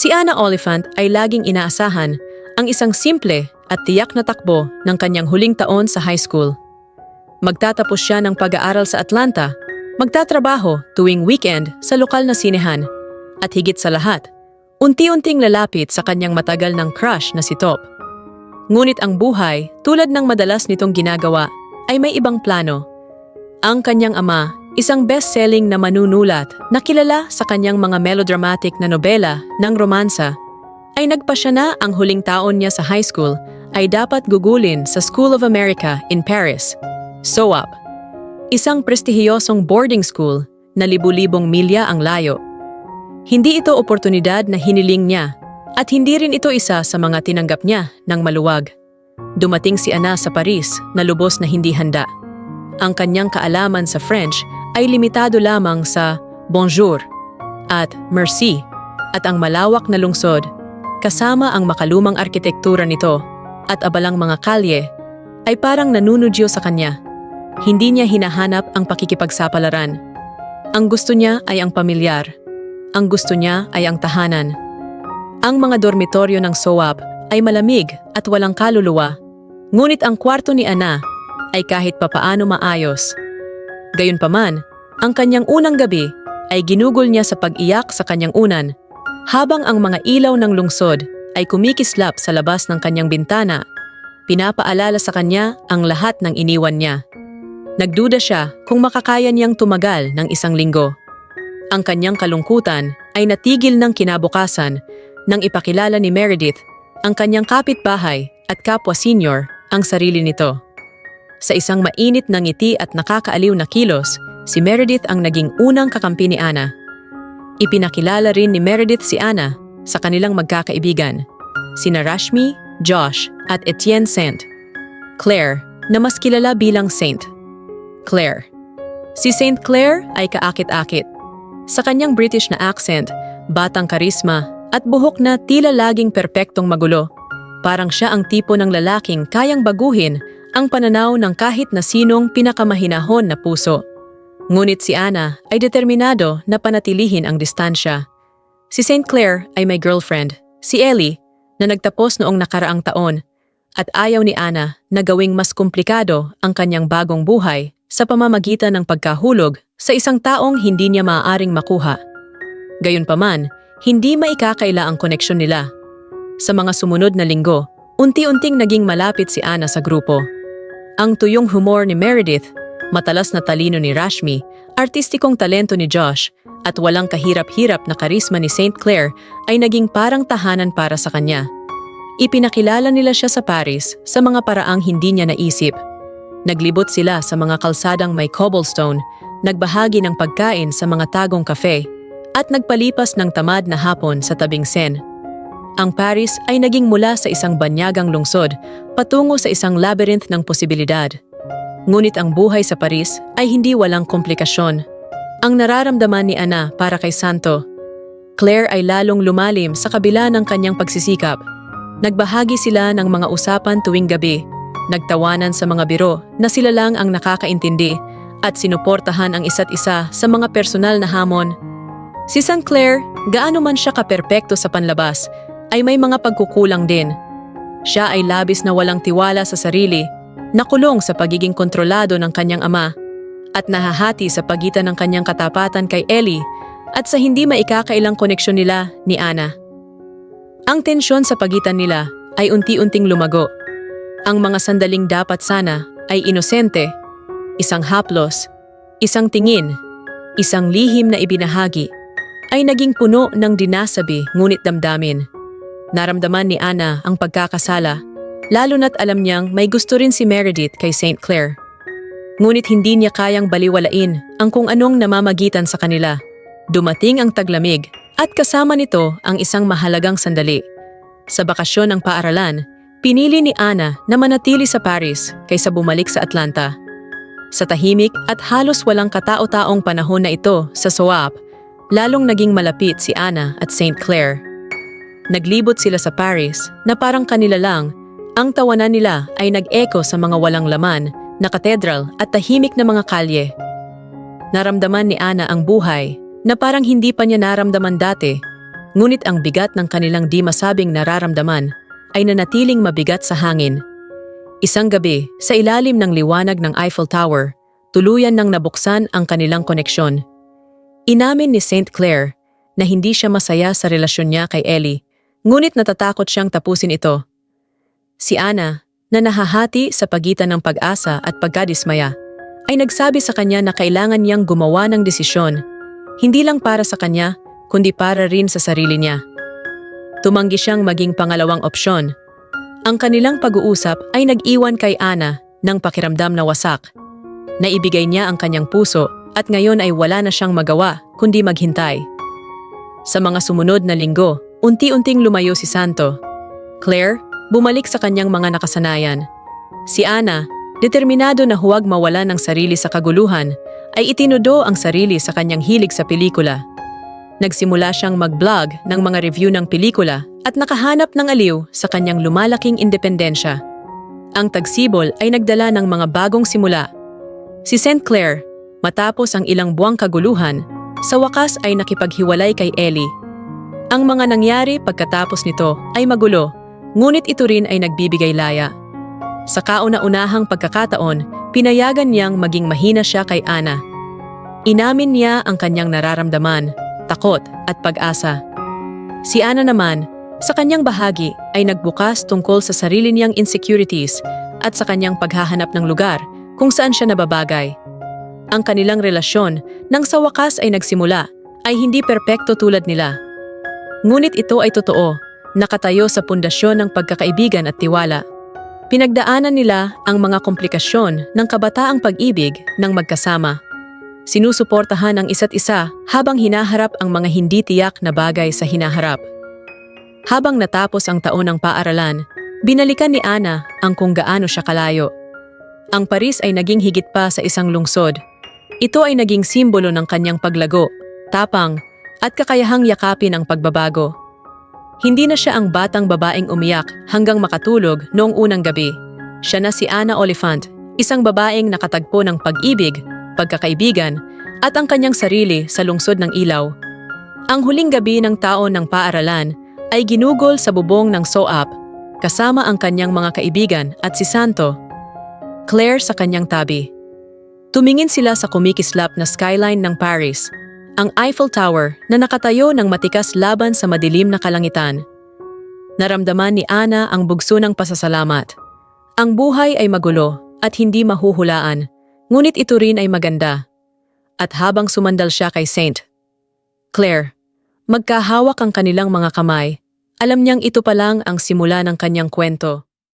Si Anna Oliphant ay laging inaasahan ang isang simple at tiyak na takbo ng kanyang huling taon sa high school. Magtatapos siya ng pag-aaral sa Atlanta, magtatrabaho tuwing weekend sa lokal na sinehan, at higit sa lahat, unti-unting lalapit sa kanyang matagal ng crush na si Top. Ngunit ang buhay, tulad ng madalas nitong ginagawa, ay may ibang plano. Ang kanyang ama, isang best-selling na manunulat na kilala sa kanyang mga melodramatic na nobela ng romansa, ay nagpasya na ang huling taon niya sa high school ay dapat gugulin sa School of America in Paris, SOAP. Isang prestihiyosong boarding school na libu-libong milya ang layo. Hindi ito oportunidad na hiniling niya at hindi rin ito isa sa mga tinanggap niya ng maluwag. Dumating si Ana sa Paris na lubos na hindi handa. Ang kanyang kaalaman sa French ay limitado lamang sa bonjour at merci at ang malawak na lungsod kasama ang makalumang arkitektura nito at abalang mga kalye ay parang nanunudyo sa kanya. Hindi niya hinahanap ang pakikipagsapalaran. Ang gusto niya ay ang pamilyar. Ang gusto niya ay ang tahanan. Ang mga dormitoryo ng SOAP ay malamig at walang kaluluwa. Ngunit ang kwarto ni Ana ay kahit papaano maayos. Gayunpaman, ang kanyang unang gabi ay ginugol niya sa pag-iyak sa kanyang unan habang ang mga ilaw ng lungsod ay kumikislap sa labas ng kanyang bintana. Pinapaalala sa kanya ang lahat ng iniwan niya. Nagduda siya kung makakaya niyang tumagal ng isang linggo. Ang kanyang kalungkutan ay natigil ng kinabukasan nang ipakilala ni Meredith ang kanyang kapitbahay at kapwa senior ang sarili nito. Sa isang mainit na ngiti at nakakaaliw na kilos, si Meredith ang naging unang kakampi ni Anna. Ipinakilala rin ni Meredith si Anna sa kanilang magkakaibigan, sina Rashmi, Josh at Etienne Saint. Claire, na mas kilala bilang Saint. Claire. Si Saint Claire ay kaakit-akit. Sa kanyang British na accent, batang karisma at buhok na tila laging perpektong magulo. Parang siya ang tipo ng lalaking kayang baguhin ang pananaw ng kahit na sinong pinakamahinahon na puso. Ngunit si Anna ay determinado na panatilihin ang distansya. Si St. Clair ay may girlfriend, si Ellie, na nagtapos noong nakaraang taon at ayaw ni Anna na gawing mas komplikado ang kanyang bagong buhay sa pamamagitan ng pagkahulog sa isang taong hindi niya maaaring makuha. Gayunpaman, hindi maikakaila ang koneksyon nila. Sa mga sumunod na linggo, unti-unting naging malapit si Anna sa grupo. Ang tuyong humor ni Meredith, matalas na talino ni Rashmi, artistikong talento ni Josh, at walang kahirap-hirap na karisma ni St. Clair ay naging parang tahanan para sa kanya. Ipinakilala nila siya sa Paris sa mga paraang hindi niya naisip. Naglibot sila sa mga kalsadang may cobblestone, nagbahagi ng pagkain sa mga tagong kafe, at nagpalipas ng tamad na hapon sa tabing Sen. Ang Paris ay naging mula sa isang banyagang lungsod patungo sa isang labyrinth ng posibilidad. Ngunit ang buhay sa Paris ay hindi walang komplikasyon. Ang nararamdaman ni Ana para kay Santo, Claire ay lalong lumalim sa kabila ng kanyang pagsisikap. Nagbahagi sila ng mga usapan tuwing gabi, nagtawanan sa mga biro na sila lang ang nakakaintindi at sinuportahan ang isa't isa sa mga personal na hamon. Si St. Clair, gaano man siya kaperpekto sa panlabas, ay may mga pagkukulang din. Siya ay labis na walang tiwala sa sarili, nakulong sa pagiging kontrolado ng kanyang ama, at nahahati sa pagitan ng kanyang katapatan kay Ellie at sa hindi maikakailang koneksyon nila ni Anna. Ang tensyon sa pagitan nila ay unti-unting lumago. Ang mga sandaling dapat sana ay inosente, isang haplos, isang tingin, isang lihim na ibinahagi, ay naging puno ng dinasabi ngunit damdamin. Naramdaman ni Anna ang pagkakasala, lalo na't alam niyang may gusto rin si Meredith kay St. Clair. Ngunit hindi niya kayang baliwalain ang kung anong namamagitan sa kanila. Dumating ang taglamig at kasama nito ang isang mahalagang sandali. Sa bakasyon ng paaralan, pinili ni Anna na manatili sa Paris kaysa bumalik sa Atlanta. Sa tahimik at halos walang katao-taong panahon na ito sa SOAP, lalong naging malapit si Anna at St. Clair. Naglibot sila sa Paris na parang kanila lang, ang tawanan nila ay nag-echo sa mga walang laman na katedral at tahimik na mga kalye. Naramdaman ni Ana ang buhay na parang hindi pa niya naramdaman dati. ngunit ang bigat ng kanilang di masabing nararamdaman ay nanatiling mabigat sa hangin. Isang gabi, sa ilalim ng liwanag ng Eiffel Tower, tuluyan nang nabuksan ang kanilang koneksyon. Inamin ni St. Clair na hindi siya masaya sa relasyon niya kay Ellie, ngunit natatakot siyang tapusin ito. Si Anna, na nahahati sa pagitan ng pag-asa at pagkadismaya, ay nagsabi sa kanya na kailangan niyang gumawa ng desisyon, hindi lang para sa kanya, kundi para rin sa sarili niya. Tumanggi siyang maging pangalawang opsyon. Ang kanilang pag-uusap ay nag-iwan kay Ana ng pakiramdam na wasak. Naibigay niya ang kanyang puso at ngayon ay wala na siyang magawa kundi maghintay. Sa mga sumunod na linggo, unti-unting lumayo si Santo. Claire, bumalik sa kanyang mga nakasanayan. Si Ana, determinado na huwag mawala ng sarili sa kaguluhan, ay itinudo ang sarili sa kanyang hilig sa pelikula. Nagsimula siyang mag-vlog ng mga review ng pelikula at nakahanap ng aliw sa kanyang lumalaking independensya. Ang tagsibol ay nagdala ng mga bagong simula. Si St. Clair, matapos ang ilang buwang kaguluhan, sa wakas ay nakipaghiwalay kay Ellie. Ang mga nangyari pagkatapos nito ay magulo, ngunit ito rin ay nagbibigay laya. Sa kauna-unahang pagkakataon, pinayagan niyang maging mahina siya kay Ana. Inamin niya ang kanyang nararamdaman, takot at pag-asa. Si Ana naman, sa kanyang bahagi ay nagbukas tungkol sa sarili niyang insecurities at sa kanyang paghahanap ng lugar kung saan siya nababagay. Ang kanilang relasyon nang sa wakas ay nagsimula ay hindi perpekto tulad nila. Ngunit ito ay totoo, nakatayo sa pundasyon ng pagkakaibigan at tiwala. Pinagdaanan nila ang mga komplikasyon ng kabataang pag-ibig ng magkasama. Sinusuportahan ang isa't isa habang hinaharap ang mga hindi tiyak na bagay sa hinaharap. Habang natapos ang taon ng paaralan, binalikan ni Ana ang kung gaano siya kalayo. Ang Paris ay naging higit pa sa isang lungsod. Ito ay naging simbolo ng kanyang paglago, tapang, at kakayahang yakapin ang pagbabago. Hindi na siya ang batang babaeng umiyak hanggang makatulog noong unang gabi. Siya na si Ana Oliphant, isang babaeng nakatagpo ng pag-ibig, pagkakaibigan, at ang kanyang sarili sa lungsod ng ilaw. Ang huling gabi ng taon ng paaralan ay ginugol sa bubong ng SOAP kasama ang kanyang mga kaibigan at si Santo. Claire sa kanyang tabi. Tumingin sila sa kumikislap na skyline ng Paris ang Eiffel Tower na nakatayo ng matikas laban sa madilim na kalangitan. Naramdaman ni Ana ang bugso ng pasasalamat. Ang buhay ay magulo at hindi mahuhulaan, ngunit ito rin ay maganda. At habang sumandal siya kay Saint Claire, magkahawak ang kanilang mga kamay, alam niyang ito pa lang ang simula ng kanyang kwento.